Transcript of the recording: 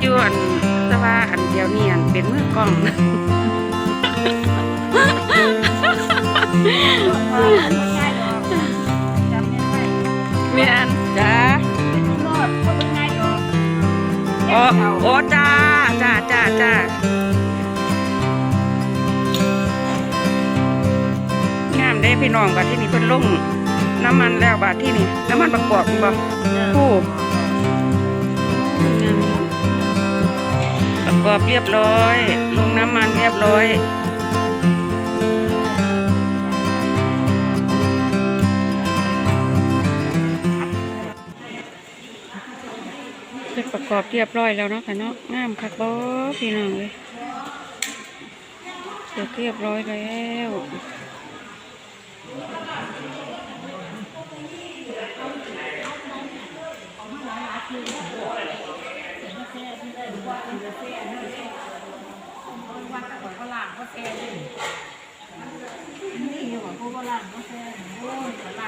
อยู่อันแต่ว่าอันเดียวนี่อันเป็นมือกล้องนะเมียนจ้าโอ้โอ้จ้าจ้าจ้าจ้างามได้พี่น้องบาดที่นี่เพิ่นลงน้ำมันแล้วบาดที่นี่น้ำมันประกอบบ่ผู้ กอบเรียบร้อย ลงน้ำมันเรียบร้อยเสร็จประกอบเรียบร้อยแล้วเนาะค่ะเนาะงามคักบ่พี่น้องเลยเสร็จเรียบร้อยแล้ว โบราณก็แซ่บโบราณ